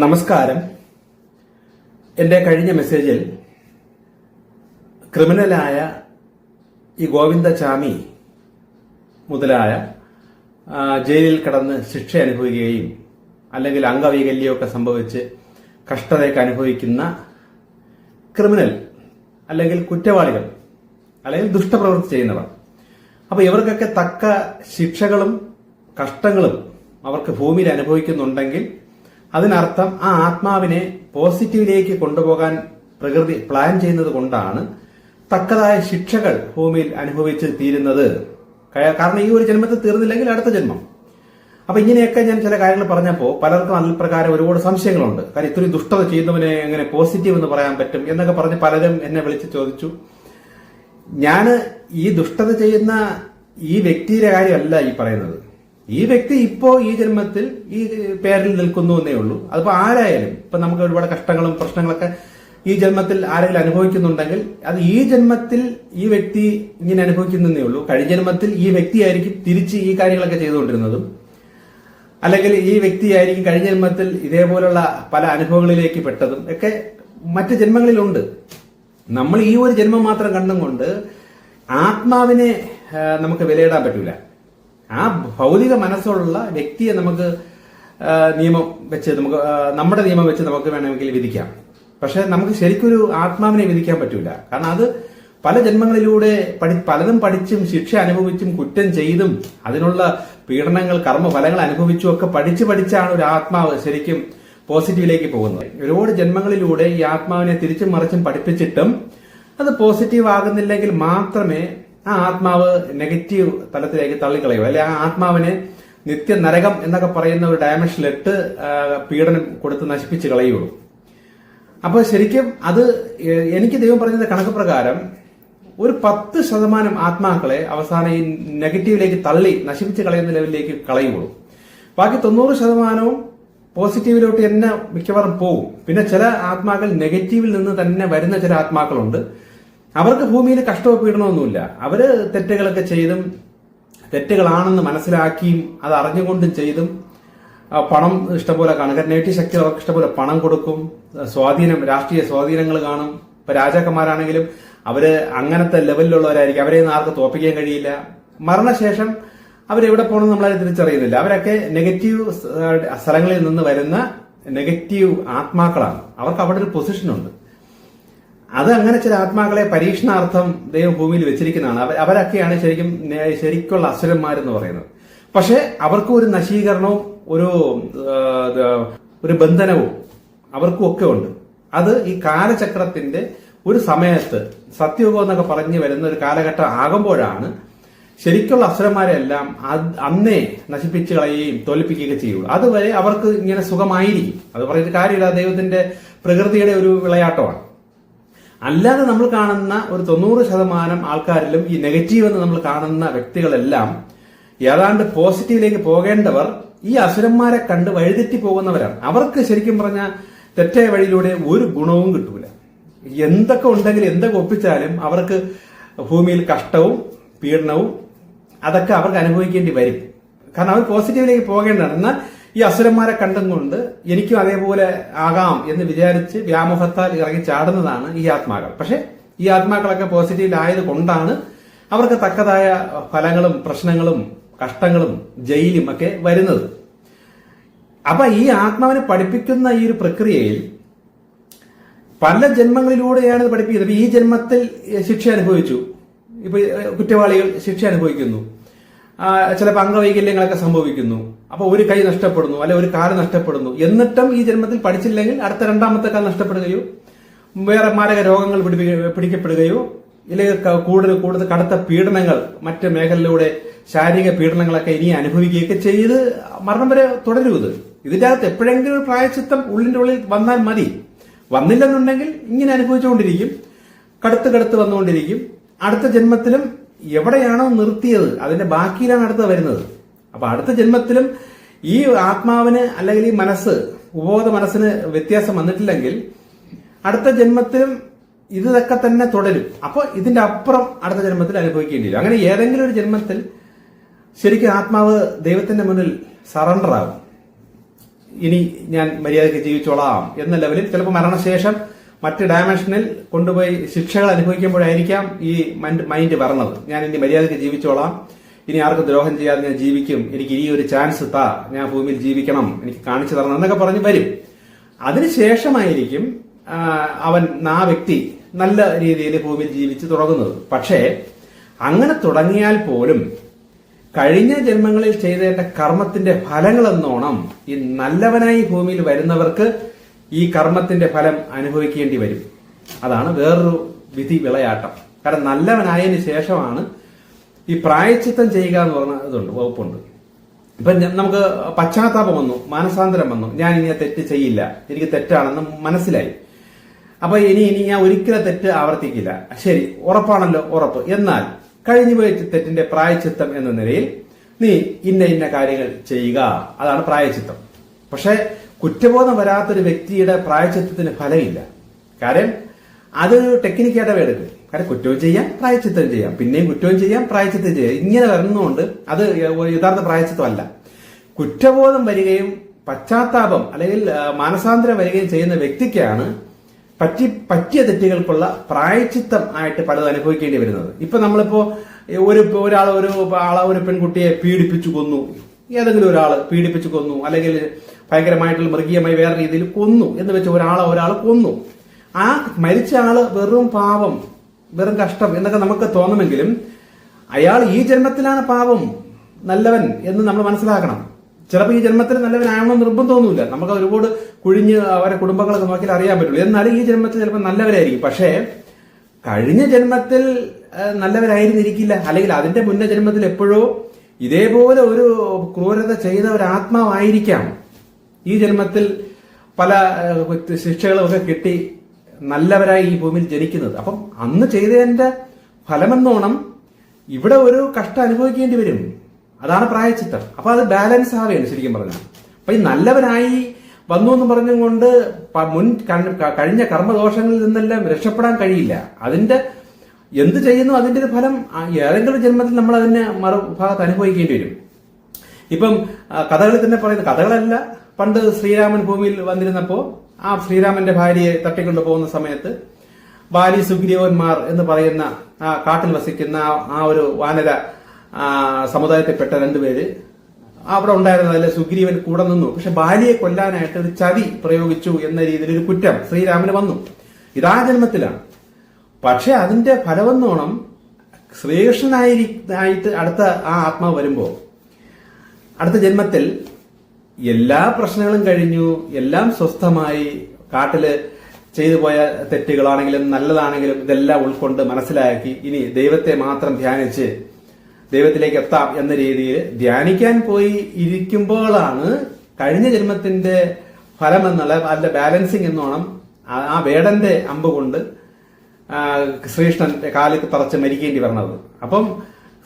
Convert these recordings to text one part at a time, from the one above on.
നമസ്കാരം. എന്റെ കഴിഞ്ഞ മെസ്സേജിൽ ക്രിമിനലായ ഈ ഗോവിന്ദചാമി മുതലായ ജയിലിൽ കടന്ന് ശിക്ഷ അനുഭവിക്കുകയും അല്ലെങ്കിൽ അംഗവൈകല്യമൊക്കെ സംഭവിച്ച് കഷ്ടതയൊക്കെ അനുഭവിക്കുന്ന ക്രിമിനൽ അല്ലെങ്കിൽ കുറ്റവാളികൾ അല്ലെങ്കിൽ ദുഷ്ടപ്രവൃത്തി ചെയ്യുന്നവർ. അപ്പോൾ ഇവർക്കൊക്കെ തക്ക ശിക്ഷകളും കഷ്ടങ്ങളും അവർക്ക് ഭൂമിയിൽ അനുഭവിക്കുന്നുണ്ടെങ്കിൽ അതിനർത്ഥം ആ ആത്മാവിനെ പോസിറ്റീവിലേക്ക് കൊണ്ടുപോകാൻ പ്രകൃതി പ്ലാൻ ചെയ്യുന്നത് കൊണ്ടാണ് തക്കതായ ശിക്ഷകൾ ഭൂമിയിൽ അനുഭവിച്ച് തീരുന്നത്. കാരണം ഈ ഒരു ജന്മത്തിൽ തീർന്നില്ലെങ്കിൽ അടുത്ത ജന്മം. അപ്പൊ ഇങ്ങനെയൊക്കെ ഞാൻ ചില കാര്യങ്ങൾ പറഞ്ഞപ്പോൾ പലർക്കും അതിൽ പ്രകാരം ഒരുപാട് സംശയങ്ങളുണ്ട്. കാര്യം ഇത്രയും ദുഷ്ടത ചെയ്യുന്നവനെ എങ്ങനെ പോസിറ്റീവ് എന്ന് പറയാൻ പറ്റും എന്നൊക്കെ പറഞ്ഞ് പലരും എന്നെ വിളിച്ച് ചോദിച്ചു. ഞാൻ ഈ ദുഷ്ടത ചെയ്യുന്ന ഈ വ്യക്തിയുടെ കാര്യമല്ല ഈ പറയുന്നത്. ഈ വ്യക്തി ഇപ്പോ ഈ ജന്മത്തിൽ ഈ പേരിൽ നിൽക്കുന്നു എന്നേ ഉള്ളൂ. അതിപ്പോ ആരായാലും ഇപ്പൊ നമുക്ക് ഒരുപാട് കഷ്ടങ്ങളും പ്രശ്നങ്ങളൊക്കെ ഈ ജന്മത്തിൽ ആരെങ്കിലും അനുഭവിക്കുന്നുണ്ടെങ്കിൽ അത് ഈ ജന്മത്തിൽ ഈ വ്യക്തി ഇങ്ങനെ അനുഭവിക്കുന്നതേ ഉള്ളൂ. കഴിഞ്ഞ ജന്മത്തിൽ ഈ വ്യക്തിയായിരിക്കും തിരിച്ച് ഈ കാര്യങ്ങളൊക്കെ ചെയ്തുകൊണ്ടിരുന്നതും. അല്ലെങ്കിൽ ഈ വ്യക്തിയായിരിക്കും കഴിഞ്ഞ ജന്മത്തിൽ ഇതേപോലുള്ള പല അനുഭവങ്ങളിലേക്ക് പെട്ടതും ഒക്കെ മറ്റ് ജന്മങ്ങളിലുണ്ട്. നമ്മൾ ഈ ഒരു ജന്മം മാത്രം കണ്ടും കൊണ്ട് ആത്മാവിനെ നമുക്ക് വിലയിടാൻ പറ്റൂല. ആ ഭൗതിക മനസ്സുള്ള വ്യക്തിയെ നമുക്ക് നിയമം വെച്ച് നമുക്ക് നമ്മുടെ നിയമം വെച്ച് നമുക്ക് വേണമെങ്കിൽ വിധിക്കാം. പക്ഷെ നമുക്ക് ശരിക്കൊരു ആത്മാവിനെ വിധിക്കാൻ പറ്റൂല. കാരണം അത് പല ജന്മങ്ങളിലൂടെ പഠി പലതും പഠിച്ചും ശിക്ഷ അനുഭവിച്ചും കുറ്റം ചെയ്തും അതിനുള്ള പീഡനങ്ങൾ കർമ്മഫലങ്ങൾ അനുഭവിച്ചും ഒക്കെ പഠിച്ചു പഠിച്ചാണ് ഒരു ആത്മാവ് ശരിക്കും പോസിറ്റീവിലേക്ക് പോകുന്നത്. ഒരുപാട് ജന്മങ്ങളിലൂടെ ഈ ആത്മാവിനെ തിരിച്ചും മറിച്ചും പഠിപ്പിച്ചിട്ടും അത് പോസിറ്റീവ് ആകുന്നില്ലെങ്കിൽ മാത്രമേ ആ ആത്മാവ് നെഗറ്റീവ് തലത്തിലേക്ക് തള്ളിക്കളയൂ അല്ലെ ആ ആത്മാവിനെ നിത്യ നരകം എന്നൊക്കെ പറയുന്ന ഒരു ഡയമെൻഷനിലിട്ട് പീഡനം കൊടുത്ത് നശിപ്പിച്ച് കളയുള്ളൂ. അപ്പൊ ശരിക്കും അത് എനിക്ക് ദൈവം പറഞ്ഞത് കണക്ക് പ്രകാരം ഒരു പത്ത് ശതമാനം ആത്മാക്കളെ അവസാനം ഈ നെഗറ്റീവിലേക്ക് തള്ളി നശിപ്പിച്ച് കളയുന്ന ലെവലിലേക്ക് കളയുള്ളൂ. ബാക്കി തൊണ്ണൂറ് ശതമാനവും പോസിറ്റീവിലോട്ട് തന്നെ മിക്കവാറും പോകും. പിന്നെ ചില ആത്മാക്കൾ നെഗറ്റീവിൽ നിന്ന് തന്നെ വരുന്ന ചില ആത്മാക്കളുണ്ട്. അവർക്ക് ഭൂമിയിൽ കഷ്ടമോ പീഡനമൊന്നുമില്ല അവർ തെറ്റുകളൊക്കെ ചെയ്തും തെറ്റുകളാണെന്ന് മനസ്സിലാക്കിയും അത് അറിഞ്ഞുകൊണ്ടും ചെയ്തും പണം ഇഷ്ടംപോലെ കാണും. കാരണം നേട്ടീവ് ശക്തി അവർക്ക് ഇഷ്ടംപോലെ പണം കൊടുക്കും. സ്വാധീനം രാഷ്ട്രീയ സ്വാധീനങ്ങൾ കാണും. ഇപ്പൊ രാജാക്കന്മാരാണെങ്കിലും അവർ അങ്ങനത്തെ ലെവലിലുള്ളവരായിരിക്കും. അവരെ ആർക്ക് തോപ്പിക്കാൻ കഴിയില്ല. മരണശേഷം അവരെവിടെ പോകണമെന്ന് നമ്മളത് തിരിച്ചറിയുന്നില്ല. അവരൊക്കെ നെഗറ്റീവ് സ്ഥലങ്ങളിൽ നിന്ന് വരുന്ന നെഗറ്റീവ് ആത്മാക്കളാണ്. അവർക്ക് അവിടെ ഒരു പൊസിഷനുണ്ട്. അത് അങ്ങനെ ചില ആത്മാക്കളെ പരീക്ഷണാർത്ഥം ദൈവം ഭൂമിയിൽ വെച്ചിരിക്കുന്നതാണ്. അവ- അവരൊക്കെയാണ് ശരിക്കും ശരിക്കുള്ള അസുരന്മാരെന്ന് പറയുന്നത്. പക്ഷെ അവർക്ക് ഒരു നശീകരണവും ഒരു ഒരു ബന്ധനവും അവർക്കും ഒക്കെ ഉണ്ട്. അത് ഈ കാലചക്രത്തിന്റെ ഒരു സമയത്ത് സത്യയുഗം എന്നൊക്കെ പറഞ്ഞു വരുന്ന ഒരു കാലഘട്ടം ആകുമ്പോഴാണ് ശരിക്കുള്ള അസുരന്മാരെല്ലാം അന്നേ നശിപ്പിച്ച് കളയുകയും തോൽപ്പിക്കുകയൊക്കെ ചെയ്യുള്ളൂ. അതുവരെ അവർക്ക് ഇങ്ങനെ സുഖമായിരിക്കും. അത് പറഞ്ഞിട്ട് കാര്യമില്ല. ദൈവത്തിന്റെ പ്രകൃതിയുടെ ഒരു വിളയാട്ടമാണ്. അല്ലാതെ നമ്മൾ കാണുന്ന ഒരു തൊണ്ണൂറ് ശതമാനം ആൾക്കാരിലും ഈ നെഗറ്റീവ് എന്ന് നമ്മൾ കാണുന്ന വ്യക്തികളെല്ലാം ഏതാണ്ട് പോസിറ്റീവിലേക്ക് പോകേണ്ടവർ ഈ അസുരന്മാരെ കണ്ട് വഴിതെറ്റി പോകുന്നവരാണ്. അവർക്ക് ശരിക്കും പറഞ്ഞാൽ തെറ്റായ വഴിയിലൂടെ ഒരു ഗുണവും കിട്ടൂല. എന്തൊക്കെ ഉണ്ടെങ്കിലും എന്തൊക്കെ ഒപ്പിച്ചാലും അവർക്ക് ഭൂമിയിൽ കഷ്ടവും പീഡനവും അതൊക്കെ അവർക്ക് അനുഭവിക്കേണ്ടി വരും. കാരണം അവർ പോസിറ്റീവിലേക്ക് പോകേണ്ടതാണ്. എന്നാൽ ഈ അസുരന്മാരെ കണ്ടും കൊണ്ട് എനിക്കും അതേപോലെ ആകാം എന്ന് വിചാരിച്ച് വ്യാമോഹത്താൽ ഇറങ്ങി ചാടുന്നതാണ് ഈ ആത്മാക്കൾ. പക്ഷെ ഈ ആത്മാക്കളൊക്കെ പോസിറ്റീവിലായത് കൊണ്ടാണ് അവർക്ക് തക്കതായ ഫലങ്ങളും പ്രശ്നങ്ങളും കഷ്ടങ്ങളും ജയിലും ഒക്കെ വരുന്നത്. അപ്പൊ ഈ ആത്മാവിനെ പഠിപ്പിക്കുന്ന ഈ ഒരു പ്രക്രിയയിൽ പല ജന്മങ്ങളിലൂടെയാണ് ഇത് പഠിപ്പിക്കുന്നത്. ഈ ജന്മത്തിൽ ശിക്ഷ അനുഭവിച്ചു. ഇപ്പൊ കുറ്റവാളികൾ ശിക്ഷ അനുഭവിക്കുന്നു. ചിലപ്പോൾ അംഗവൈകല്യങ്ങളൊക്കെ സംഭവിക്കുന്നു. അപ്പൊ ഒരു കൈ നഷ്ടപ്പെടുന്നു അല്ലെ ഒരു കാൽ നഷ്ടപ്പെടുന്നു. എന്നിട്ടും ഈ ജന്മത്തിൽ പഠിച്ചില്ലെങ്കിൽ അടുത്ത രണ്ടാമത്തെ കാൽ നഷ്ടപ്പെടുകയോ വേറെ മാരക രോഗങ്ങൾ പിടിക്കപ്പെടുകയോ ഇല്ലെങ്കിൽ കൂടുതൽ കൂടുതൽ കടുത്ത പീഡനങ്ങൾ മറ്റ് മേഖലയിലൂടെ ശാരീരിക പീഡനങ്ങളൊക്കെ ഇനി അനുഭവിക്കുകയൊക്കെ ചെയ്ത് മരണം വരെ തുടരും ഇത്. ഇതിന്റെ അകത്ത് എപ്പോഴെങ്കിലും ഒരു പ്രായച്ചിത്തം ഉള്ളിന്റെ ഉള്ളിൽ വന്നാൽ മതി. വന്നില്ലെന്നുണ്ടെങ്കിൽ ഇങ്ങനെ അനുഭവിച്ചുകൊണ്ടിരിക്കും. കടുത്ത് കടുത്ത് വന്നുകൊണ്ടിരിക്കും. അടുത്ത ജന്മത്തിലും എവിടെയാണോ നിർത്തിയത് അതിന്റെ ബാക്കിയിലാണ് അടുത്ത വരുന്നത്. അപ്പൊ അടുത്ത ജന്മത്തിലും ഈ ആത്മാവിന് അല്ലെങ്കിൽ ഈ മനസ്സ് ഉപബോധ മനസ്സിന് വ്യത്യാസം വന്നിട്ടില്ലെങ്കിൽ അടുത്ത ജന്മത്തിലും ഇതൊക്കെ തന്നെ തുടരും. അപ്പൊ ഇതിന്റെ അപ്പുറം അടുത്ത ജന്മത്തിൽ അനുഭവിക്കേണ്ടി വരും. അങ്ങനെ ഏതെങ്കിലും ഒരു ജന്മത്തിൽ ശരിക്കും ആത്മാവ് ദൈവത്തിന്റെ മുന്നിൽ സറണ്ടർ ആകും. ഇനി ഞാൻ മര്യാദയ്ക്ക് ജീവിച്ചോളാം എന്ന ലെവലിൽ ചിലപ്പോൾ മരണശേഷം മറ്റ് ഡയമെൻഷനിൽ കൊണ്ടുപോയി ശിക്ഷകൾ അനുഭവിക്കുമ്പോഴായിരിക്കാം ഈ മൈൻഡ് പറഞ്ഞത് ഞാൻ ഇനി മര്യാദയ്ക്ക് ജീവിച്ചോളാം. ഇനി ആർക്കും ദ്രോഹം ചെയ്യാതെ ഞാൻ ജീവിക്കും. എനിക്ക് ഇനി ഒരു ചാൻസ് താ. ഞാൻ ഭൂമിയിൽ ജീവിക്കണം. എനിക്ക് കാണിച്ചു തരണം എന്നൊക്കെ പറഞ്ഞ് വരും. അതിനുശേഷമായിരിക്കും അവൻ ആ വ്യക്തി നല്ല രീതിയിൽ ഭൂമിയിൽ ജീവിച്ച് തുടങ്ങുന്നത്. പക്ഷേ അങ്ങനെ തുടങ്ങിയാൽ പോലും കഴിഞ്ഞ ജന്മങ്ങളിൽ ചെയ്തേണ്ട കർമ്മത്തിന്റെ ഫലങ്ങളെന്നോണം ഈ നല്ലവനായി ഭൂമിയിൽ വരുന്നവർക്ക് ഈ കർമ്മത്തിന്റെ ഫലം അനുഭവിക്കേണ്ടി വരും. അതാണ് വേറൊരു വിധി വിളയാട്ടം കാരണം നല്ലവനായതിനു ശേഷമാണ് ഈ പ്രായച്ചിത്തം ചെയ്യുക എന്ന് പറഞ്ഞ ഇതുണ്ട് വകുപ്പുണ്ട്. ഇപ്പൊ നമുക്ക് പശ്ചാത്താപം വന്നു മാനസാന്തരം വന്നു. ഞാൻ ഇനി തെറ്റ് ചെയ്യില്ല എനിക്ക് തെറ്റാണെന്ന് മനസ്സിലായി. അപ്പൊ ഇനി ഇനി ഞാൻ ഒരിക്കലും തെറ്റ് ആവർത്തിക്കില്ല. ശരി ഉറപ്പാണല്ലോ ഉറപ്പ്. എന്നാൽ കഴിഞ്ഞു പോയ തെറ്റിന്റെ പ്രായച്ചിത്തം എന്ന നിലയിൽ നീ ഇന്ന ഇന്ന കാര്യങ്ങൾ ചെയ്യുക. അതാണ് പ്രായച്ചിത്തം. പക്ഷെ കുറ്റബോധം വരാത്തൊരു വ്യക്തിയുടെ പ്രായച്ചിത്തത്തിന് ഫലമില്ല. കാര്യം അത് ടെക്നിക്കായിട്ട് എടുക്കും കാരണം കുറ്റവും ചെയ്യാം പ്രായച്ചിത്തം ചെയ്യാം. പിന്നെയും കുറ്റവും ചെയ്യാം പ്രായച്ചിത്തം ചെയ്യാം. ഇങ്ങനെ വരുന്നതുകൊണ്ട് അത് യഥാർത്ഥ പ്രായച്ചിത്തമല്ല കുറ്റബോധം വരികയും പശ്ചാത്താപം അല്ലെങ്കിൽ മാനസാന്തരം വരികയും ചെയ്യുന്ന വ്യക്തിക്കാണ് പറ്റി പറ്റിയ തെറ്റുകൾക്കുള്ള പ്രായച്ചിത്തം ആയിട്ട് പലതും അനുഭവിക്കേണ്ടി വരുന്നത്. ഇപ്പൊ നമ്മളിപ്പോ ഒരു ഒരാൾ ഒരു ആളെ ഒരു പെൺകുട്ടിയെ പീഡിപ്പിച്ചു കൊന്നു. ഏതെങ്കിലും ഒരാൾ പീഡിപ്പിച്ചു കൊന്നു. അല്ലെങ്കിൽ ഭയങ്കരമായിട്ടുള്ള മൃഗീയമായി വേറെ രീതിയിൽ കൊന്നു എന്ന് വെച്ച് ഒരാളെ ഒരാൾ കൊന്നു. ആ മരിച്ച ആൾ വെറും പാവം. വെറും കഷ്ടം എന്നൊക്കെ നമുക്ക് തോന്നുമെങ്കിലും അയാൾ ഈ ജന്മത്തിലാണ് പാവം നല്ലവൻ എന്ന് നമ്മൾ മനസ്സിലാക്കണം. ചിലപ്പോൾ ഈ ജന്മത്തിൽ നല്ലവനാണോ നിർബന്ധമൊന്നുമില്ല നമുക്ക് ഒരുപാട് കുഴിഞ്ഞ് അവരെ കുടുംബങ്ങളൊക്കെ നോക്കിയാൽ അറിയാൻ പറ്റുള്ളൂ. എന്നാലും ഈ ജന്മത്തിൽ ചിലപ്പോൾ നല്ലവരായിരിക്കും. പക്ഷേ കഴിഞ്ഞ ജന്മത്തിൽ നല്ലവരായിരുന്നിരിക്കില്ല. അല്ലെങ്കിൽ അതിന്റെ മുന്നേ ജന്മത്തിൽ എപ്പോഴോ ഇതേപോലെ ഒരു ക്രൂരത ചെയ്ത ഒരു ആത്മാവായിരിക്കാം. ഈ ജന്മത്തിൽ പല ശിക്ഷകളും ഒക്കെ കിട്ടി നല്ലവരായി ഈ ഭൂമിയിൽ ജനിക്കുന്നത്. അപ്പം അന്ന് ചെയ്തതിന്റെ ഫലമെന്നോണം ഇവിടെ ഒരു കഷ്ടം അനുഭവിക്കേണ്ടി വരും. അതാണ് പ്രായച്ചിത്തം. അപ്പൊ അത് ബാലൻസ് ആവുകയാണ് ശരിക്കും പറഞ്ഞാൽ. അപ്പൊ ഈ നല്ലവരായി വന്നു എന്ന് പറഞ്ഞുകൊണ്ട് മുൻ കഴിഞ്ഞ കർമ്മദോഷങ്ങളിൽ നിന്നെല്ലാം രക്ഷപ്പെടാൻ കഴിയില്ല. അതിന്റെ എന്ത് ചെയ്യുന്നു അതിന്റെ ഒരു ഫലം ഏതെങ്കിലും ജന്മത്തിൽ നമ്മൾ അതിനെ മറുഭാഗത്ത് അനുഭവിക്കേണ്ടി വരും. ഇപ്പം കഥകളിൽ തന്നെ പറയുന്ന കഥകളല്ല. പണ്ട് ശ്രീരാമൻ ഭൂമിയിൽ വന്നിരുന്നപ്പോ ആ ശ്രീരാമന്റെ ഭാര്യയെ തട്ടിക്കൊണ്ടു പോകുന്ന സമയത്ത് ബാലി സുഗ്രീവന്മാർ എന്ന് പറയുന്ന ആ കാട്ടിൽ വസിക്കുന്ന ആ- ഒരു വാനര സമുദായത്തിൽപ്പെട്ട രണ്ടുപേര് അവിടെ ഉണ്ടായിരുന്നതല്ല സുഗ്രീവൻ കൂടെ നിന്നു. പക്ഷെ ബാലിയെ കൊല്ലാനായിട്ട് ഒരു ചതി പ്രയോഗിച്ചു എന്ന രീതിയിൽ ഒരു കുറ്റം ശ്രീരാമന് വന്നു. ഇതാ ജന്മത്തിലാണ്. പക്ഷെ അതിന്റെ ഫലമെന്നോണം ശ്രീകൃഷ്ണനായി അടുത്ത ആ ആത്മാവ് വരുമ്പോ അടുത്ത ജന്മത്തിൽ എല്ലാ പ്രശ്നങ്ങളും കഴിഞ്ഞു എല്ലാം സ്വസ്ഥമായി കാട്ടിൽ ചെയ്തു പോയ തെറ്റുകളാണെങ്കിലും നല്ലതാണെങ്കിലും ഇതെല്ലാം ഉൾക്കൊണ്ട് മനസ്സിലാക്കി ഇനി ദൈവത്തെ മാത്രം ധ്യാനിച്ച് ദൈവത്തിലേക്ക് എത്താം എന്ന രീതിയിൽ ധ്യാനിക്കാൻ പോയി ഇരിക്കുമ്പോഴാണ് കഴിഞ്ഞ ജന്മത്തിന്റെ ഫലം എന്നുള്ള അതിന്റെ ബാലൻസിങ് എന്നോണം ആ- വേടന്റെ അമ്പ് കൊണ്ട് ശ്രീകൃഷ്ണൻ കാലിൽ തറച്ച് മരിക്കേണ്ടി വരണത്. അപ്പം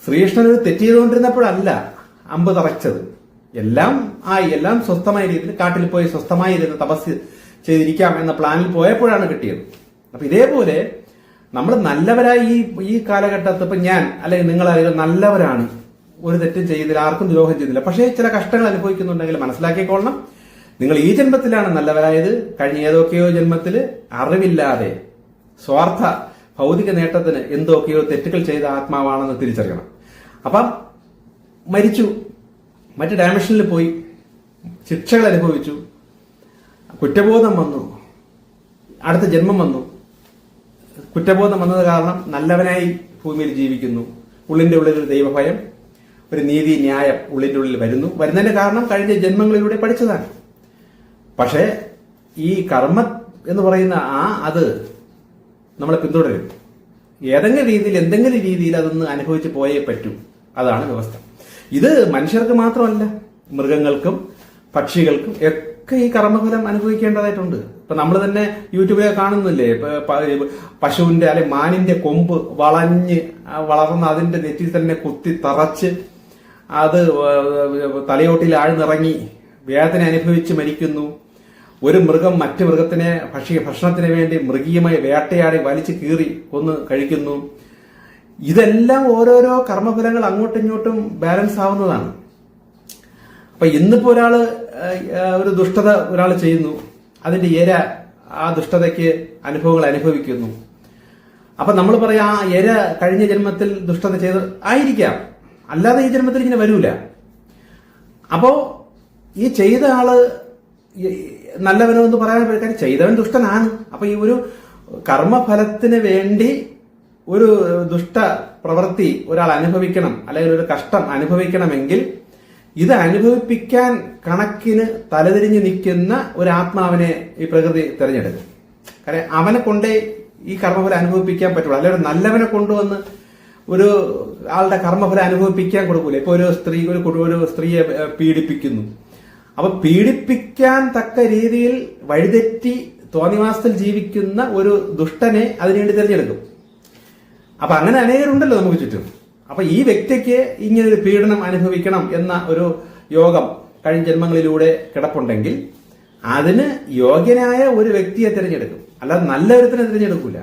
ശ്രീകൃഷ്ണൻ തെറ്റ് ചെയ്തുകൊണ്ടിരുന്നപ്പോഴല്ല അമ്പ് തറച്ചത്. എല്ലാം ആയി എല്ലാം സ്വസ്ഥമായ രീതിയിൽ കാട്ടിൽ പോയി സ്വസ്ഥമായി ഇരുന്ന് തപസ് ചെയ്തിരിക്കാം എന്ന പ്ലാനിൽ പോയപ്പോഴാണ് കിട്ടിയത്. അപ്പൊ ഇതേപോലെ നമ്മൾ നല്ലവരായി ഈ ഈ കാലഘട്ടത്ത് ഇപ്പൊ ഞാൻ അല്ലെങ്കിൽ നിങ്ങൾ ആരെങ്കിലും നല്ലവരാണ്. ഒരു തെറ്റും ചെയ്തില്ല ആർക്കും ദ്രോഹം ചെയ്തില്ല. പക്ഷേ ചില കഷ്ടങ്ങൾ അനുഭവിക്കുന്നുണ്ടെങ്കിൽ മനസ്സിലാക്കിക്കൊള്ളണം. നിങ്ങൾ ഈ ജന്മത്തിലാണ് നല്ലവരായത്. കഴിഞ്ഞ ഏതൊക്കെയോ ജന്മത്തിൽ അറിവില്ലാതെ സ്വാർത്ഥ ഭൗതിക നേട്ടത്തിന് എന്തൊക്കെയോ തെറ്റുകൾ ചെയ്ത ആത്മാവാണെന്ന് തിരിച്ചറിയണം. അപ്പം മരിച്ചു. മറ്റ് ഡയമെൻഷനിൽ പോയി ശിക്ഷകൾ അനുഭവിച്ചു. കുറ്റബോധം വന്നു. അടുത്ത ജന്മം വന്നു. കുറ്റബോധം വന്നത് കാരണം നല്ലവനായി ഭൂമിയിൽ ജീവിക്കുന്നു. ഉള്ളിന്റെ ഉള്ളിൽ ഒരു ദൈവഭയം ഒരു നീതി ന്യായം ഉള്ളിന്റെ ഉള്ളിൽ വരുന്നു. വരുന്നതിന്റെ കാരണം കഴിഞ്ഞ ജന്മങ്ങളിലൂടെ പഠിച്ചതാണ്. പക്ഷേ ഈ കർമ്മ എന്ന് പറയുന്ന ആ അത് നമ്മളെ പിന്തുടരും. ഏതെങ്കിലും രീതിയിൽ എന്തെങ്കിലും രീതിയിൽ അതൊന്ന് അനുഭവിച്ച് പോയേ പറ്റൂ. അതാണ് വ്യവസ്ഥ. ഇത് മനുഷ്യർക്ക് മാത്രമല്ല മൃഗങ്ങൾക്കും പക്ഷികൾക്കും ഒക്കെ ഈ കർമ്മഫലം അനുഭവിക്കേണ്ടതായിട്ടുണ്ട്. ഇപ്പൊ നമ്മൾ തന്നെ യൂട്യൂബിലൊക്കെ കാണുന്നില്ലേ പശുവിന്റെ അല്ലെ മാനിന്റെ കൊമ്പ് വളഞ്ഞ് വളർന്ന് അതിന്റെ നെറ്റിൽ തന്നെ കുത്തി തറച്ച് അത് തലയോട്ടിൽ ആഴ്ന്നിറങ്ങി വേദന അനുഭവിച്ച് മരിക്കുന്നു. ഒരു മൃഗം മറ്റു മൃഗത്തിനെ ഭക്ഷ്യ ഭക്ഷണത്തിന് വേണ്ടി മൃഗീയമായി വേട്ടയാടി വലിച്ചു കീറി കൊന്ന് കഴിക്കുന്നു. ഇതെല്ലാം ഓരോരോ കർമ്മഫലങ്ങൾ അങ്ങോട്ടും ഇങ്ങോട്ടും ബാലൻസ് ആവുന്നതാണ്. അപ്പൊ ഇന്നിപ്പോ ഒരാൾ ഒരു ദുഷ്ടത ഒരാൾ ചെയ്യുന്നു. അതിന്റെ ഇര ആ ദുഷ്ടതയ്ക്ക് അനുഭവങ്ങൾ അനുഭവിക്കുന്നു. അപ്പൊ നമ്മൾ പറയാം ആ ഇര കഴിഞ്ഞ ജന്മത്തിൽ ദുഷ്ടത ചെയ്ത് ആയിരിക്കാം. അല്ലാതെ ഈ ജന്മത്തിൽ ഇങ്ങനെ വരൂല. അപ്പോ ഈ ചെയ്ത ആൾ നല്ലവനോ എന്ന് പറയാൻ. കാര്യം ചെയ്തവൻ ദുഷ്ടനാണ്. അപ്പൊ ഈ ഒരു കർമ്മഫലത്തിന് വേണ്ടി ഒരു ദുഷ്ട പ്രവൃത്തി ഒരാൾ അനുഭവിക്കണം അല്ലെങ്കിൽ ഒരു കഷ്ടം അനുഭവിക്കണമെങ്കിൽ ഇത് അനുഭവിപ്പിക്കാൻ കണക്കിന് തലതിരിഞ്ഞു നിൽക്കുന്ന ഒരു ആത്മാവിനെ ഈ പ്രകൃതി തിരഞ്ഞെടുക്കും. കാരണം അവനെ കൊണ്ടേ ഈ കർമ്മഫലം അനുഭവിപ്പിക്കാൻ പറ്റുള്ളൂ. അല്ലെങ്കിൽ ഒരു നല്ലവനെ കൊണ്ടുവന്ന് ഒരു ആളുടെ കർമ്മഫലം അനുഭവിപ്പിക്കാൻ കൊടുക്കൂല. ഇപ്പൊ ഒരു സ്ത്രീ ഒരു ഒരു സ്ത്രീയെ പീഡിപ്പിക്കുന്നു. അപ്പൊ പീഡിപ്പിക്കാൻ തക്ക രീതിയിൽ വഴിതെറ്റി തോന്നിവാസത്തിൽ ജീവിക്കുന്ന ഒരു ദുഷ്ടനെ അതിനുവേണ്ടി തിരഞ്ഞെടുക്കും. അപ്പൊ അങ്ങനെ അനേകരുണ്ടല്ലോ നമുക്ക് ചുറ്റും. അപ്പൊ ഈ വ്യക്തിക്ക് ഇങ്ങനെ ഒരു പീഡനം അനുഭവിക്കണം എന്ന ഒരു യോഗം കഴിഞ്ഞ ജന്മങ്ങളിലൂടെ കിടപ്പുണ്ടെങ്കിൽ അതിന് യോഗ്യനായ ഒരു വ്യക്തിയെ തിരഞ്ഞെടുക്കും. അല്ലാതെ നല്ല ഒരുത്തിനെ തിരഞ്ഞെടുക്കൂല.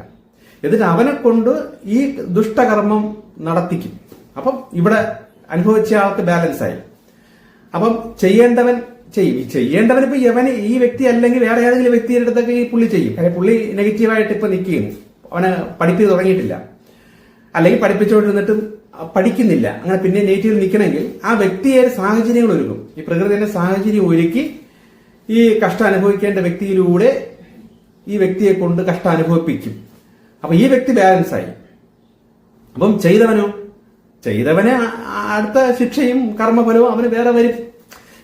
എന്നിട്ട് അവനെ കൊണ്ട് ഈ ദുഷ്ടകർമ്മം നടത്തിക്കും. അപ്പം ഇവിടെ അനുഭവിച്ച ആൾക്ക് ബാലൻസ് ആയി. അപ്പം ചെയ്യേണ്ടവൻ ചെയ്യും. ഈ ചെയ്യേണ്ടവൻ ഇപ്പൊ യവന് ഈ വ്യക്തി അല്ലെങ്കിൽ വേറെ ഏതെങ്കിലും വ്യക്തിയുടെ അടുത്തൊക്കെ ഈ പുള്ളി ചെയ്യും. പുള്ളി നെഗറ്റീവായിട്ട് ഇപ്പൊ നിൽക്കുകയും അവനെ പഠിപ്പിച്ച് തുടങ്ങിയിട്ടില്ല. അല്ലെങ്കിൽ പഠിപ്പിച്ചുകൊണ്ടിരുന്നിട്ടും പഠിക്കുന്നില്ല. അങ്ങനെ പിന്നെ നെഗറ്റീവ് നിൽക്കണമെങ്കിൽ ആ വ്യക്തിയെ സാഹചര്യങ്ങൾ ഒരുക്കും. ഈ പ്രകൃതി സാഹചര്യം ഒരുക്കി ഈ കഷ്ടം അനുഭവിക്കേണ്ട വ്യക്തിയിലൂടെ ഈ വ്യക്തിയെ കൊണ്ട് കഷ്ടം അനുഭവിപ്പിക്കും. അപ്പൊ ഈ വ്യക്തി ബാലൻസ് ആയി അപ്പം ചെയ്തവനോ? ചെയ്തവന് അടുത്ത ശിക്ഷയും കർമ്മഫലവും അവന് വേറെ വരും.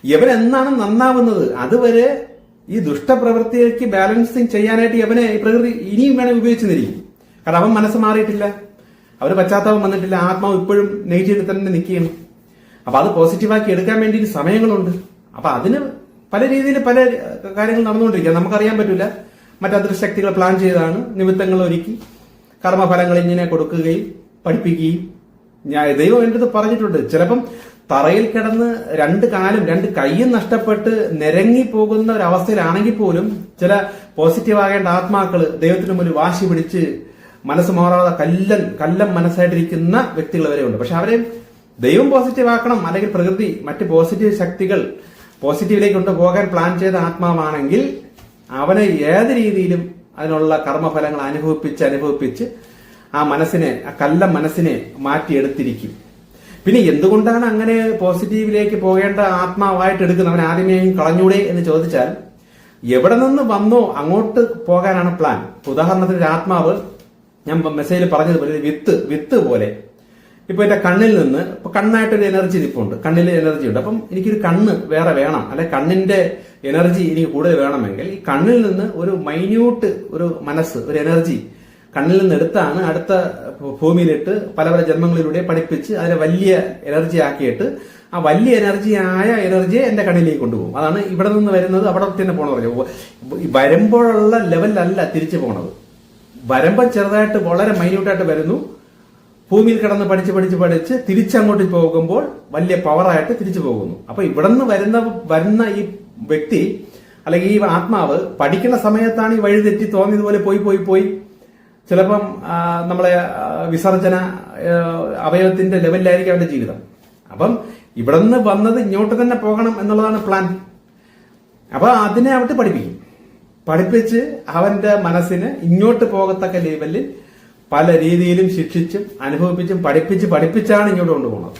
ഇവൻ എന്നാണ് നന്നാവുന്നത്? അതുവരെ ഈ ദുഷ്ടപ്രവൃത്തിക്ക് ബാലൻസിങ് ചെയ്യാനായിട്ട് ഇവനെ ഈ പ്രകൃതി ഇനിയും വേണമെങ്കിൽ ഉപയോഗിച്ചു നിരിക്കും കാരണം അവൻ മനസ്സ് മാറിയിട്ടില്ല. അവന് പശ്ചാത്താപം വന്നിട്ടില്ല. ആത്മാവ് ഇപ്പോഴും നെഗറ്റീവിൽ തന്നെ നിൽക്കുകയാണ്. അപ്പൊ അത് പോസിറ്റീവാക്കി എടുക്കാൻ വേണ്ടി സമയങ്ങളുണ്ട്. അപ്പൊ അതിന് പല രീതിയിൽ പല കാര്യങ്ങൾ നടന്നുകൊണ്ടിരിക്കുക നമുക്കറിയാൻ പറ്റില്ല മറ്റു ശക്തികൾ പ്ലാൻ ചെയ്താണ് നിമിത്തങ്ങൾ ഒരുക്കി കർമ്മഫലങ്ങൾ ഇങ്ങനെ കൊടുക്കുകയും പഠിപ്പിക്കുകയും. ഞാൻ ദൈവം എന്റെ പറഞ്ഞിട്ടുണ്ട്. ചിലപ്പം തറയിൽ കിടന്ന് രണ്ട് കാലും രണ്ട് കൈയും നഷ്ടപ്പെട്ട് നിരങ്ങി പോകുന്ന ഒരു അവസ്ഥയിലാണെങ്കിൽ പോലും ചില പോസിറ്റീവ് ആകേണ്ട ആത്മാക്കൾ ദൈവത്തിന് മുന്നിൽ വാശി പിടിച്ച് മനസ്സ് മാറാതെ കല്ലൻ കല്ലം മനസ്സായിട്ടിരിക്കുന്ന വ്യക്തികൾ വരെയുണ്ട് പക്ഷെ അവരെ ദൈവം പോസിറ്റീവ് ആക്കണം അല്ലെങ്കിൽ പ്രകൃതി മറ്റ് പോസിറ്റീവ് ശക്തികൾ പോസിറ്റീവിലേക്ക് കൊണ്ടുപോകാൻ പ്ലാൻ ചെയ്ത ആത്മാവാണെങ്കിൽ അവനെ ഏത് രീതിയിലും അതിനുള്ള കർമ്മഫലങ്ങൾ അനുഭവിപ്പിച്ച് അനുഭവിപ്പിച്ച് ആ മനസ്സിനെ ആ കല്ല മനസ്സിനെ മാറ്റിയെടുത്തിരിക്കും. പിന്നെ എന്തുകൊണ്ടാണ് അങ്ങനെ പോസിറ്റീവിലേക്ക് പോകേണ്ട ആത്മാവായിട്ട് എടുക്കുന്നത്? അവൻ ആദ്യമേയും കളഞ്ഞൂടെ എന്ന് ചോദിച്ചാൽ എവിടെ നിന്ന് വന്നോ അങ്ങോട്ട് പോകാനാണ് പ്ലാൻ ഉദാഹരണത്തിന് ഒരു ആത്മാവ് ഞാൻ മെസ്സേജിൽ പറഞ്ഞതുപോലെ വിത്ത് വിത്ത് പോലെ. ഇപ്പൊ എന്റെ കണ്ണിൽ നിന്ന് ഇപ്പൊ കണ്ണായിട്ടൊരു എനർജി നിപ്പുണ്ട്. കണ്ണിൽ എനർജി ഉണ്ട്. അപ്പം എനിക്കൊരു കണ്ണ് വേറെ വേണം. അല്ലെ കണ്ണിന്റെ എനർജി എനിക്ക് കൂടുതൽ വേണമെങ്കിൽ ഈ കണ്ണിൽ നിന്ന് ഒരു മൈന്യൂട്ട് ഒരു മനസ്സ് ഒരു എനർജി കണ്ണിൽ നിന്ന് എടുത്താണ് അടുത്ത ഭൂമിയിലിട്ട് പല പല ജന്മങ്ങളിലൂടെ പഠിപ്പിച്ച് അതിനെ വലിയ എനർജി ആക്കിയിട്ട് ആ വലിയ എനർജി ആയ എനർജിയെ എന്റെ കണ്ണിലേക്ക് കൊണ്ടുപോകും. അതാണ് ഇവിടെ നിന്ന് വരുന്നത് അവിടെ തന്നെ പോകണമെന്ന് പറഞ്ഞു വരുമ്പോഴുള്ള ലെവലിലല്ല തിരിച്ചു പോണത്. വരുമ്പോൾ ചെറുതായിട്ട് വളരെ മൈന്യൂട്ടായിട്ട് വരുന്നു. ഭൂമിയിൽ കിടന്ന് പഠിച്ച് പഠിച്ച് പഠിച്ച് തിരിച്ചങ്ങോട്ട് പോകുമ്പോൾ വലിയ പവറായിട്ട് തിരിച്ചു പോകുന്നു. അപ്പൊ ഇവിടെ നിന്ന് വരുന്ന വരുന്ന ഈ വ്യക്തി അല്ലെങ്കിൽ ഈ ആത്മാവ് പഠിക്കുന്ന സമയത്താണ് ഈ വഴി തെറ്റി തോന്നിയതുപോലെ പോയി പോയി പോയി. ചിലപ്പം നമ്മളെ വിസർജന അവയവത്തിന്റെ ലെവലിലായിരിക്കും അവന്റെ ജീവിതം. അപ്പം ഇവിടെ നിന്ന് വന്നത് ഇങ്ങോട്ട് തന്നെ പോകണം എന്നുള്ളതാണ് പ്ലാൻ അപ്പൊ അതിനെ അവിടെ പഠിപ്പിക്കും. പഠിപ്പിച്ച് അവന്റെ മനസ്സിന് ഇങ്ങോട്ട് പോകത്തക്ക ലെവലിൽ പല രീതിയിലും ശിക്ഷിച്ചും അനുഭവിപ്പിച്ചും പഠിപ്പിച്ച് പഠിപ്പിച്ചാണ് ഇങ്ങോട്ട് കൊണ്ടുപോകുന്നത്.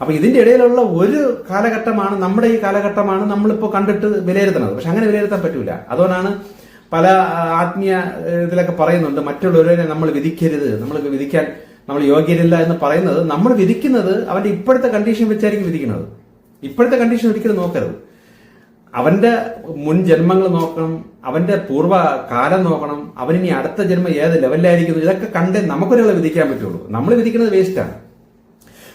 അപ്പൊ ഇതിന്റെ ഇടയിലുള്ള ഒരു കാലഘട്ടമാണ് നമ്മുടെ ഈ കാലഘട്ടമാണ് നമ്മളിപ്പോ കണ്ടിട്ട് വിലയിരുത്തുന്നത്. പക്ഷെ അങ്ങനെ വിലയിരുത്താൻ പറ്റൂല. അതുകൊണ്ടാണ് പല ആത്മീയ ഇതിലൊക്കെ പറയുന്നുണ്ട് മറ്റുള്ളവരെ നമ്മൾ വിധിക്കരുത്. നമ്മൾ വിധിക്കാൻ നമ്മൾ യോഗ്യരില്ല എന്ന് പറയുന്നത് നമ്മൾ വിധിക്കുന്നത് അവന്റെ ഇപ്പോഴത്തെ കണ്ടീഷൻ വെച്ചായിരിക്കും വിധിക്കുന്നത്. ഇപ്പോഴത്തെ കണ്ടീഷൻ ഒരിക്കലും നോക്കരുത്. അവന്റെ മുൻ ജന്മങ്ങൾ നോക്കണം അവന്റെ പൂർവ കാലം നോക്കണം അവനിനി അടുത്ത ജന്മം ഏത് ലെവലിലായിരിക്കുന്നു ഇതൊക്കെ കണ്ടേ നമുക്കൊരാളെ വിധിക്കാൻ പറ്റുള്ളൂ. നമ്മൾ വിധിക്കുന്നത് വേസ്റ്റാണ്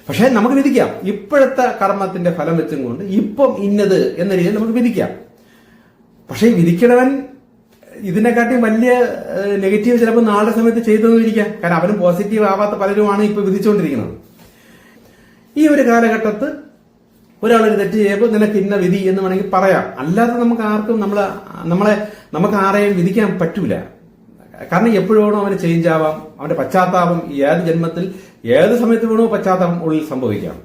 പക്ഷേ നമുക്ക് വിധിക്കാം. ഇപ്പോഴത്തെ കർമ്മത്തിന്റെ ഫലം വെച്ചും കൊണ്ട് ഇപ്പം ഇന്നത് എന്ന രീതിയിൽ നമുക്ക് വിധിക്കാം. പക്ഷേ വിധിക്കണവൻ ഇതിനെക്കാട്ടി വലിയ നെഗറ്റീവ് ചിലപ്പോൾ നാളെ സമയത്ത് ചെയ്തെന്നിരിക്കാം കാരണം അവനും പോസിറ്റീവ് ആവാത്ത പലരുമാണ് ഇപ്പൊ വിധിച്ചുകൊണ്ടിരിക്കുന്നത്. ഈ ഒരു കാലഘട്ടത്ത് ഒരാളൊരു തെറ്റ് ചെയ്യുമ്പോൾ നിനക്ക് ഇന്ന വിധി എന്ന് വേണമെങ്കിൽ പറയാം. അല്ലാതെ നമുക്ക് ആർക്കും നമ്മൾ നമ്മളെ നമുക്ക് ആരെയും വിധിക്കാൻ പറ്റൂല. കാരണം എപ്പോഴും അവന് ചേഞ്ച് ആവാം. അവന്റെ പശ്ചാത്താപം ഏത് ജന്മത്തിൽ ഏത് സമയത്ത് വേണോ പശ്ചാത്താപം ഉള്ളിൽ സംഭവിക്കാം.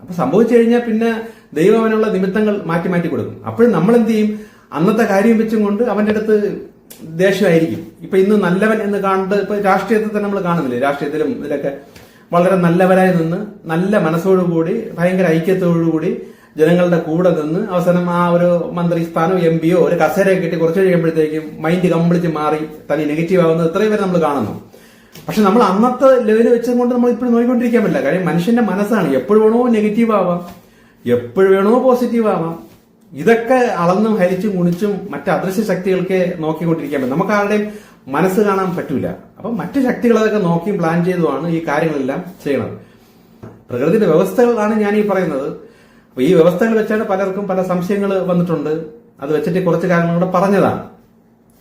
അപ്പൊ സംഭവിച്ചു കഴിഞ്ഞാൽ പിന്നെ ദൈവം അവനുള്ള നിമിത്തങ്ങൾ മാറ്റി മാറ്റി കൊടുക്കും. അപ്പോഴും നമ്മൾ എന്ത് ചെയ്യും? അന്നത്തെ കാര്യം വെച്ചും കൊണ്ട് അവന്റെ അടുത്ത് ദേഷ്യമായിരിക്കും. ഇപ്പൊ ഇന്ന് നല്ലവൻ എന്ന് കാണുന്നത് ഇപ്പൊ രാഷ്ട്രീയത്തിൽ തന്നെ നമ്മൾ കാണുന്നില്ലേ? രാഷ്ട്രീയത്തിലും ഇതിലൊക്കെ വളരെ നല്ലവരായി നിന്ന് നല്ല മനസ്സോടുകൂടി ഭയങ്കര ഐക്യത്തോടുകൂടി ജനങ്ങളുടെ കൂടെ നിന്ന് അവസാനം ആ ഒരു മന്ത്രി സ്ഥാനം എം പിയോ ഒരു കസേര കിട്ടി കുറച്ച് കഴിയുമ്പോഴത്തേക്കും മൈൻഡ് കംപ്ലീറ്റ് മാറി തനി നെഗറ്റീവ് ആവുന്നത് ഇത്രയും പേര് നമ്മൾ കാണുന്നു. പക്ഷെ നമ്മൾ അന്നത്തെ ലെവൽ വെച്ചുകൊണ്ട് നമ്മൾ ഇപ്പോഴും നോക്കിക്കൊണ്ടിരിക്കാൻ പറ്റില്ല. കാര്യം മനുഷ്യന്റെ മനസ്സാണ്. എപ്പോഴും വേണോ നെഗറ്റീവ് ആവാം. എപ്പോഴും വേണോ പോസിറ്റീവ് ആവാം. ഇതൊക്കെ അളന്നും ഹരിച്ചും ഗുണിച്ചും മറ്റ് അദൃശ്യ ശക്തികൾക്ക് നോക്കിക്കൊണ്ടിരിക്കാൻ പറ്റും നമുക്ക് ആരുടെയും മനസ്സ് കാണാൻ പറ്റൂല. അപ്പൊ മറ്റു ശക്തികളതൊക്കെ നോക്കിയും പ്ലാൻ ചെയ്തുമാണ് ഈ കാര്യങ്ങളെല്ലാം ചെയ്യണത്. പ്രകൃതിയുടെ വ്യവസ്ഥകളാണ് ഞാൻ ഈ പറയുന്നത്. ഈ വ്യവസ്ഥകൾ വെച്ചാണ് പലർക്കും പല സംശയങ്ങൾ വന്നിട്ടുണ്ട്. അത് വെച്ചിട്ട് കുറച്ച് കാര്യങ്ങൾ കൂടെ പറഞ്ഞതാണ്.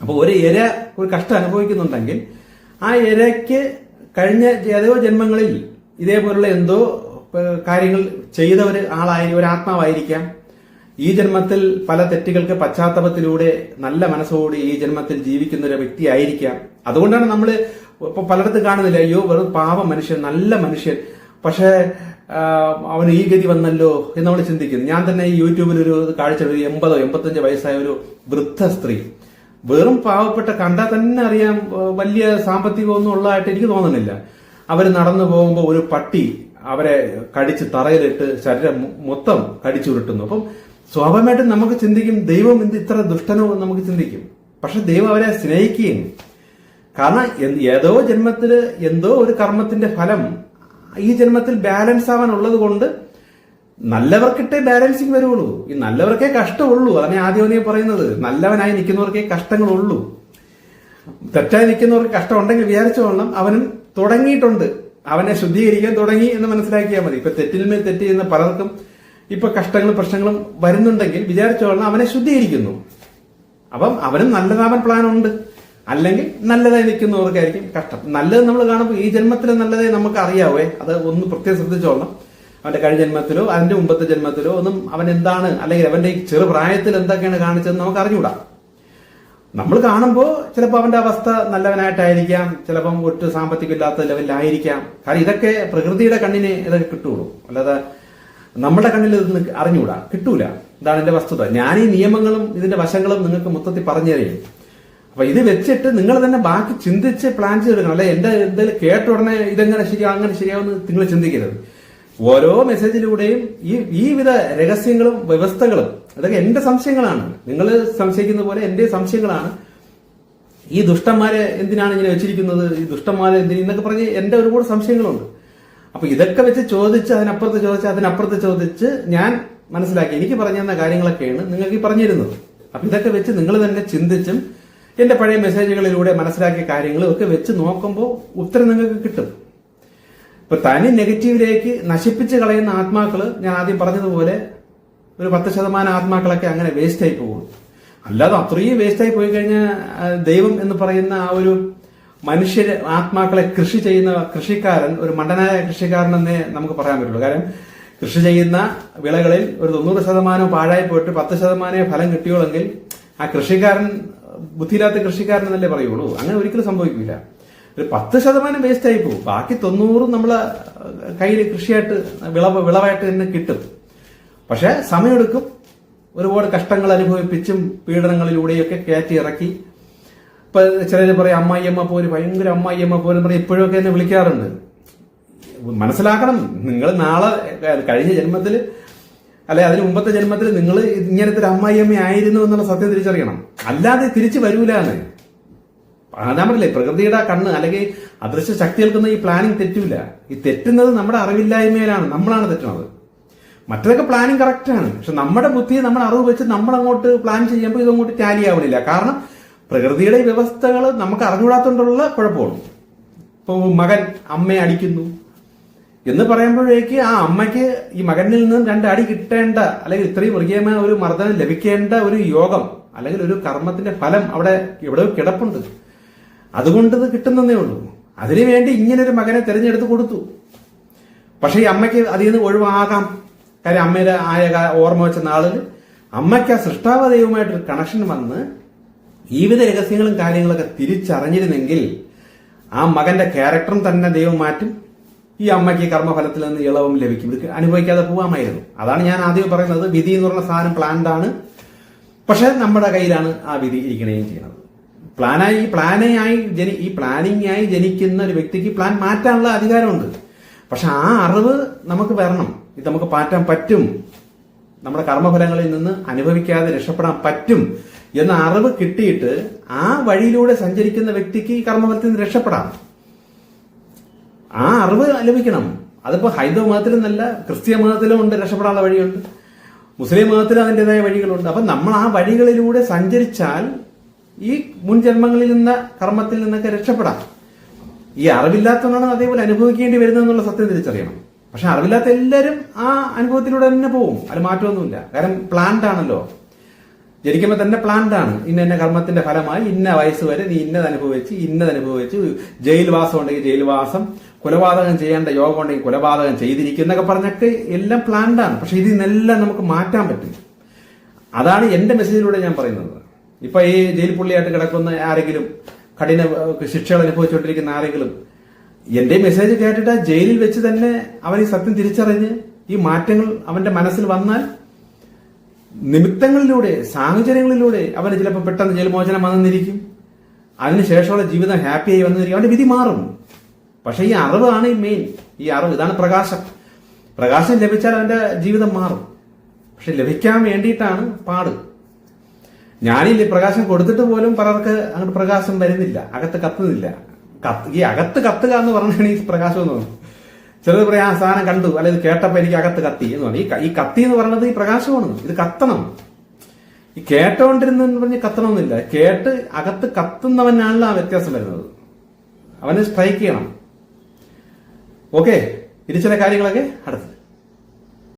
അപ്പൊ ഒരു ഇര ഒരു കഷ്ടം അനുഭവിക്കുന്നുണ്ടെങ്കിൽ ആ ഇരയ്ക്ക് കഴിഞ്ഞ ഏതോ ജന്മങ്ങളിൽ ഇതേപോലുള്ള എന്തോ കാര്യങ്ങൾ ചെയ്ത ഒരു ആളായി ഒരു ആത്മാവായിരിക്കാം. ഈ ജന്മത്തിൽ പല തെറ്റുകൾക്ക് പശ്ചാത്തലത്തിലൂടെ നല്ല മനസ്സോടെ ഈ ജന്മത്തിൽ ജീവിക്കുന്ന ഒരു വ്യക്തിയായിരിക്കാം. അതുകൊണ്ടാണ് നമ്മൾ ഇപ്പൊ പലയിടത്ത് കാണുന്നില്ല അയ്യോ വെറും പാവ മനുഷ്യൻ നല്ല മനുഷ്യൻ. പക്ഷേ അവൻ ഈ ഗതി വന്നല്ലോ എന്ന് നമ്മൾ ചിന്തിക്കുന്നു. ഞാൻ തന്നെ ഈ യൂട്യൂബിൽ ഒരു കാഴ്ച ഒരു എൺപതോ എൺപത്തഞ്ചോ വയസ്സായ ഒരു വൃദ്ധ സ്ത്രീ. വെറും പാവപ്പെട്ട കണ്ടാൽ തന്നെ അറിയാം വലിയ സാമ്പത്തികമൊന്നും ഉള്ളതായിട്ട് എനിക്ക് തോന്നുന്നില്ല. അവർ നടന്നു പോകുമ്പോൾ ഒരു പട്ടി അവരെ കടിച്ച് തറയിലിട്ട് ശരീരം മൊത്തം കടിച്ചുരുട്ടുന്നു അപ്പം സ്വാഭാവികമായിട്ടും നമുക്ക് ചിന്തിക്കും ദൈവം എന്ത് ഇത്ര ദുഷ്ടനോ നമുക്ക് ചിന്തിക്കും. പക്ഷെ ദൈവം അവരെ സ്നേഹിക്കുകയും കാരണം ഏതോ ജന്മത്തിൽ എന്തോ ഒരു കർമ്മത്തിന്റെ ഫലം ഈ ജന്മത്തിൽ ബാലൻസ് ആവാൻ ഉള്ളത് കൊണ്ട് നല്ലവർക്കിട്ടേ ബാലൻസിങ് വരുള്ളൂ ഈ നല്ലവർക്കേ കഷ്ടമുള്ളൂ. അതാണ് ആദ്യം നീ പറയുന്നത്. നല്ലവനായി നിൽക്കുന്നവർക്കേ കഷ്ടങ്ങളുള്ളൂ. തെറ്റായി നിൽക്കുന്നവർക്ക് കഷ്ടമുണ്ടെങ്കിൽ വിചാരിച്ചോളണം അവനും തുടങ്ങിയിട്ടുണ്ട്. അവനെ ശുദ്ധീകരിക്കാൻ തുടങ്ങി എന്ന് മനസ്സിലാക്കിയാൽ മതി. ഇപ്പൊ തെറ്റിന്മേൽ തെറ്റ് ചെയ്യുന്ന പലർക്കും ഇപ്പൊ കഷ്ടങ്ങളും പ്രശ്നങ്ങളും വരുന്നുണ്ടെങ്കിൽ വിചാരിച്ചോളണം അവനെ ശുദ്ധീകരിക്കുന്നു. അപ്പം അവനും നല്ലതാവാൻ പ്ലാൻ ഉണ്ട്. അല്ലെങ്കിൽ നല്ലതായി നിൽക്കുന്നവർക്കായിരിക്കും കഷ്ടം. നല്ലത് നമ്മൾ കാണുമ്പോൾ ഈ ജന്മത്തിൽ നല്ലതായി നമുക്ക് അറിയാവേ അത് ഒന്ന് പ്രത്യേകം ശ്രദ്ധിച്ചോളണം. അവന്റെ കഴിഞ്ഞ ജന്മത്തിലോ അതിന്റെ മുമ്പത്തെ ജന്മത്തിലോ ഒന്നും അവൻ എന്താണ് അല്ലെങ്കിൽ അവന്റെ ചെറുപ്രായത്തിൽ എന്തൊക്കെയാണ് കാണിച്ചതെന്ന് നമുക്ക് അറിഞ്ഞൂടാ നമ്മൾ കാണുമ്പോൾ ചിലപ്പോൾ അവന്റെ അവസ്ഥ നല്ലവനായിട്ടായിരിക്കാം ചിലപ്പം ഒട്ടും സാമ്പത്തികമില്ലാത്ത ലെവലിലായിരിക്കാം. കാരണം ഇതൊക്കെ പ്രകൃതിയുടെ കണ്ണിന് ഇതൊക്കെ കിട്ടുള്ളൂ. അല്ലാതെ നമ്മുടെ കണ്ണിൽ ഇത് അറിഞ്ഞൂടാ. കിട്ടൂല. ഇതാണ് എന്റെ വസ്തുത. ഞാൻ ഈ നിയമങ്ങളും ഇതിന്റെ വശങ്ങളും നിങ്ങൾക്ക് മൊത്തത്തിൽ പറഞ്ഞു തരും അപ്പൊ ഇത് വെച്ചിട്ട് നിങ്ങൾ തന്നെ ബാക്കി ചിന്തിച്ച് പ്ലാൻ ചെയ്തെടുക്കണം. അല്ലെ എന്റെ എന്തെങ്കിലും കേട്ട ഉടനെ ഇതെങ്ങനെ ശരിയാവും അങ്ങനെ ശരിയാവുമെന്ന് നിങ്ങൾ ചിന്തിക്കരുത്. ഓരോ മെസ്സേജിലൂടെയും ഈ ഈ വിധ രഹസ്യങ്ങളും വ്യവസ്ഥകളും അതൊക്കെ എന്റെ സംശയങ്ങളാണ്. നിങ്ങൾ സംശയിക്കുന്ന പോലെ എന്റെ സംശയങ്ങളാണ്. ഈ ദുഷ്ടന്മാരെ എന്തിനാണ് ഇങ്ങനെ വെച്ചിരിക്കുന്നത്? ഈ ദുഷ്ടന്മാരെ എന്തിനു എന്നൊക്കെ പറഞ്ഞ് എന്റെ ഒരുപാട് സംശയങ്ങളുണ്ട്. അപ്പൊ ഇതൊക്കെ വെച്ച് ചോദിച്ച് അതിനപ്പുറത്ത് ചോദിച്ച് അതിനപ്പുറത്ത് ചോദിച്ച് ഞാൻ മനസ്സിലാക്കി. എനിക്ക് പറഞ്ഞു തന്ന കാര്യങ്ങളൊക്കെയാണ് നിങ്ങൾക്ക് ഈ പറഞ്ഞിരുന്നത്. അപ്പൊ ഇതൊക്കെ വെച്ച് നിങ്ങൾ തന്നെ ചിന്തിച്ചും എന്റെ പഴയ മെസ്സേജുകളിലൂടെ മനസ്സിലാക്കിയ കാര്യങ്ങളും ഒക്കെ വെച്ച് നോക്കുമ്പോൾ ഉത്തരം നിങ്ങൾക്ക് കിട്ടും. ഇപ്പൊ തനി നെഗറ്റീവിലേക്ക് നശിപ്പിച്ച് കളയുന്ന ആത്മാക്കൾ ഞാൻ ആദ്യം പറഞ്ഞതുപോലെ ഒരു പത്ത് ശതമാനം ആത്മാക്കളൊക്കെ അങ്ങനെ വേസ്റ്റായി പോകും. അല്ലാതെ അത്രയും വേസ്റ്റായി പോയി കഴിഞ്ഞാൽ ദൈവം എന്ന് പറയുന്ന ആ ഒരു മനുഷ്യരെ ആത്മാക്കളെ കൃഷി ചെയ്യുന്ന കൃഷിക്കാരൻ ഒരു മണ്ടനായ കൃഷിക്കാരൻ എന്നേ നമുക്ക് പറയാൻ പറ്റുള്ളൂ. കാരണം കൃഷി ചെയ്യുന്ന വിളകളിൽ ഒരു തൊണ്ണൂറ് ശതമാനം പാഴായി പോയിട്ട് പത്ത് ശതമാനമേ ഫലം കിട്ടിയുള്ളെങ്കിൽ ആ കൃഷിക്കാരൻ ബുദ്ധിയില്ലാത്ത കൃഷിക്കാരൻ എന്നല്ലേ പറയുള്ളൂ. അങ്ങനെ ഒരിക്കലും സംഭവിക്കില്ല. ഒരു പത്ത് ശതമാനം വേസ്റ്റ് ആയി പോകും. ബാക്കി തൊണ്ണൂറും നമ്മൾ കയ്യിൽ കൃഷിയായിട്ട് വിളവ് വിളവായിട്ട് തന്നെ കിട്ടും. പക്ഷെ സമയമെടുക്കും. ഒരുപാട് കഷ്ടങ്ങൾ അനുഭവിപ്പിച്ചും പീഡനങ്ങളിലൂടെയൊക്കെ കയറ്റി ഇറക്കി. ഇപ്പൊ ചിലര് പറയും അമ്മായിയമ്മ പോലും ഭയങ്കര അമ്മായിയമ്മ പോലും പറയും ഇപ്പോഴൊക്കെ എന്നെ വിളിക്കാറുണ്ട്. മനസ്സിലാക്കണം. നിങ്ങൾ നാളെ കഴിഞ്ഞ ജന്മത്തിൽ അല്ലെ അതിന് മുമ്പത്തെ ജന്മത്തിൽ നിങ്ങൾ ഇങ്ങനത്തെ ഒരു അമ്മായിയമ്മ ആയിരുന്നു എന്നുള്ള സത്യം തിരിച്ചറിയണം. അല്ലാതെ തിരിച്ചു വരൂലാണ് ഞാൻ പറയില്ലേ പ്രകൃതിയുടെ കണ്ണ് അല്ലെങ്കിൽ അദൃശ്യ ശക്തികൾക്കൊന്നും ഈ പ്ലാനിങ് തെറ്റില്ല ഈ തെറ്റുന്നത് നമ്മുടെ അറിവില്ലായ്മയിലാണ് നമ്മളാണ് തെറ്റുന്നത്. മറ്റതൊക്കെ പ്ലാനിങ് കറക്റ്റാണ് പക്ഷെ നമ്മുടെ ബുദ്ധി നമ്മുടെ അറിവ് വെച്ച് നമ്മൾ അങ്ങോട്ട് പ്ലാൻ ചെയ്യുമ്പോൾ ഇതങ്ങോട്ട് ടാലി ആവണില്ല. കാരണം പ്രകൃതിയുടെ വ്യവസ്ഥകൾ നമുക്ക് അറിഞ്ഞുകൂടാത്തോണ്ടുള്ള കുഴപ്പമാണ്. ഇപ്പോൾ മകൻ അമ്മയെ അടിക്കുന്നു. എന്ന് പറയുമ്പോഴേക്ക് ആ അമ്മയ്ക്ക് ഈ മകനിൽ നിന്നും രണ്ട് അടി കിട്ടേണ്ട അല്ലെങ്കിൽ ഇത്രയും മൃഗീയമായ ഒരു മർദ്ദനം ലഭിക്കേണ്ട ഒരു യോഗം അല്ലെങ്കിൽ ഒരു കർമ്മത്തിന്റെ ഫലം അവിടെ എവിടെയോ കിടപ്പുണ്ട്. അതുകൊണ്ട് ഇത് കിട്ടുന്നതേ ഉള്ളൂ. അതിനുവേണ്ടി ഇങ്ങനെ ഒരു മകനെ തിരഞ്ഞെടുത്ത് കൊടുത്തു. പക്ഷെ ഈ അമ്മയ്ക്ക് അതിൽ നിന്ന് ഒഴിവാകാം. കാര്യം അമ്മയുടെ ആയ ഓർമ്മ വെച്ച നാളിൽ അമ്മയ്ക്ക് ആ സൃഷ്ടാവ ദൈവമായിട്ടൊരു കണക്ഷൻ വന്ന് ജീവിത രഹസ്യങ്ങളും കാര്യങ്ങളൊക്കെ തിരിച്ചറിഞ്ഞിരുന്നെങ്കിൽ ആ മകന്റെ ക്യാരക്ടറും തന്നെ ദൈവം മാറ്റും. ഈ അമ്മയ്ക്ക് കർമ്മഫലത്തിൽ നിന്ന് ഇളവും ലഭിക്കും. ഇത് അനുഭവിക്കാതെ പോകാമായിരുന്നു അതാണ് ഞാൻ ആദ്യം പറയുന്നത്. വിധി എന്ന് പറഞ്ഞ സാധനം പ്ലാൻഡ് ആണ്. പക്ഷെ നമ്മുടെ കയ്യിലാണ് ആ വിധി ഇരിക്കണേയും ചെയ്യുന്നത്. പ്ലാനായി ഈ പ്ലാനായി ജനി ഈ പ്ലാനിങ് ആയി ജനിക്കുന്ന ഒരു വ്യക്തിക്ക് പ്ലാൻ മാറ്റാനുള്ള അധികാരമുണ്ട്. പക്ഷെ ആ അറിവ് നമുക്ക് വരണം. ഇത് നമുക്ക് മാറ്റാൻ പറ്റും. നമ്മുടെ കർമ്മഫലങ്ങളിൽ നിന്ന് അനുഭവിക്കാതെ രക്ഷപ്പെടാൻ പറ്റും എന്ന അറിവ് കിട്ടിയിട്ട് ആ വഴിയിലൂടെ സഞ്ചരിക്കുന്ന വ്യക്തിക്ക് ഈ കർമ്മഫലത്തിൽ നിന്ന് രക്ഷപ്പെടാം. ആ അറിവ് ലഭിക്കണം. അതിപ്പോ ഹൈന്ദവ മതത്തിലും നല്ല ക്രിസ്ത്യ മതത്തിലും ഉണ്ട് രക്ഷപ്പെടാനുള്ള വഴിയുണ്ട്. മുസ്ലിം മതത്തിലും അതിന്റെതായ വഴികളുണ്ട്. അപ്പൊ നമ്മൾ ആ വഴികളിലൂടെ സഞ്ചരിച്ചാൽ ഈ മുൻ ജന്മങ്ങളിൽ നിന്ന് കർമ്മത്തിൽ നിന്നൊക്കെ രക്ഷപ്പെടാം. ഈ അറിവില്ലാത്തവനാണ് അതേപോലെ അനുഭവിക്കേണ്ടി വരുന്നതെന്നുള്ള സത്യം തിരിച്ചറിയണം. പക്ഷെ അറിവില്ലാത്ത എല്ലാവരും ആ അനുഭവത്തിലൂടെ തന്നെ പോവും. അത് മാറ്റമൊന്നുമില്ല. കാരണം പ്ലാന്റ് ആണല്ലോ. ജനിക്കുമ്പോൾ തന്നെ പ്ലാന്റ് ആണ്. ഇന്ന ഇന്ന കർമ്മത്തിന്റെ ഫലമായി ഇന്ന വയസ്സ് വരെ നീ ഇന്നത് അനുഭവിച്ച് ഇന്നത് അനുഭവിച്ച് ജയിൽവാസം ഉണ്ടെങ്കിൽ ജയിൽവാസം കൊലപാതകം ചെയ്യേണ്ട യോഗം ഉണ്ടെങ്കിൽ കൊലപാതകം ചെയ്തിരിക്കുന്നൊക്കെ പറഞ്ഞൊക്കെ എല്ലാം പ്ലാൻഡാണ് പക്ഷെ ഇതിൽ നിന്നെല്ലാം നമുക്ക് മാറ്റാൻ പറ്റും. അതാണ് എന്റെ മെസ്സേജിലൂടെ ഞാൻ പറയുന്നത്. ഇപ്പൊ ഈ ജയിൽ പുള്ളിയായിട്ട് കിടക്കുന്ന ആരെങ്കിലും കഠിന ശിക്ഷകൾ അനുഭവിച്ചുകൊണ്ടിരിക്കുന്ന ആരെങ്കിലും എന്റെ മെസ്സേജ് കേട്ടിട്ട് ജയിലിൽ വെച്ച് തന്നെ അവൻ ഈ സത്യം തിരിച്ചറിഞ്ഞ് ഈ മാറ്റങ്ങൾ അവന്റെ മനസ്സിൽ വന്നാൽ നിമിത്തങ്ങളിലൂടെ സാഹചര്യങ്ങളിലൂടെ അവന് ചിലപ്പോൾ പെട്ടെന്ന് ജയിൽ മോചനം വന്നിരിക്കും. അതിനുശേഷമുള്ള ജീവിതം ഹാപ്പിയായി വന്നിരിക്കും. അവന്റെ വിധി മാറും. പക്ഷെ ഈ അറിവാണ് ഈ മെയിൻ ഈ അറിവ് ഇതാണ് പ്രകാശം. പ്രകാശം ലഭിച്ചാൽ അവന്റെ ജീവിതം മാറും. പക്ഷെ ലഭിക്കാൻ വേണ്ടിയിട്ടാണ് പാട്. ഞാനീ പ്രകാശം കൊടുത്തിട്ട് പോലും പലർക്ക് അങ്ങോട്ട് പ്രകാശം വരുന്നില്ല. അകത്ത് കത്തുന്നില്ല. കത്ത് ഈ അകത്ത് കത്തുക എന്ന് പറഞ്ഞാണ് ഈ പ്രകാശം എന്ന് പറയുന്നത്. ചിലത് പറയാം ആ സാധനം കണ്ടു. അല്ലെങ്കിൽ കേട്ടപ്പോ എനിക്ക് അകത്ത് കത്തി എന്ന് പറഞ്ഞു. ഈ കത്തി എന്ന് പറയുന്നത് ഈ പ്രകാശമാണ്. ഇത് കത്തണം. ഈ കേട്ടോണ്ടിരുന്നെന്ന് പറഞ്ഞ് കത്തണമെന്നില്ല. കേട്ട് അകത്ത് കത്തുന്നവനാണല്ലോ ആ വ്യത്യാസം വരുന്നത്. അവന് സ്ട്രൈക്ക് ചെയ്യണം. ഓക്കെ ഇനി ചില കാര്യങ്ങളൊക്കെ അടുത്ത്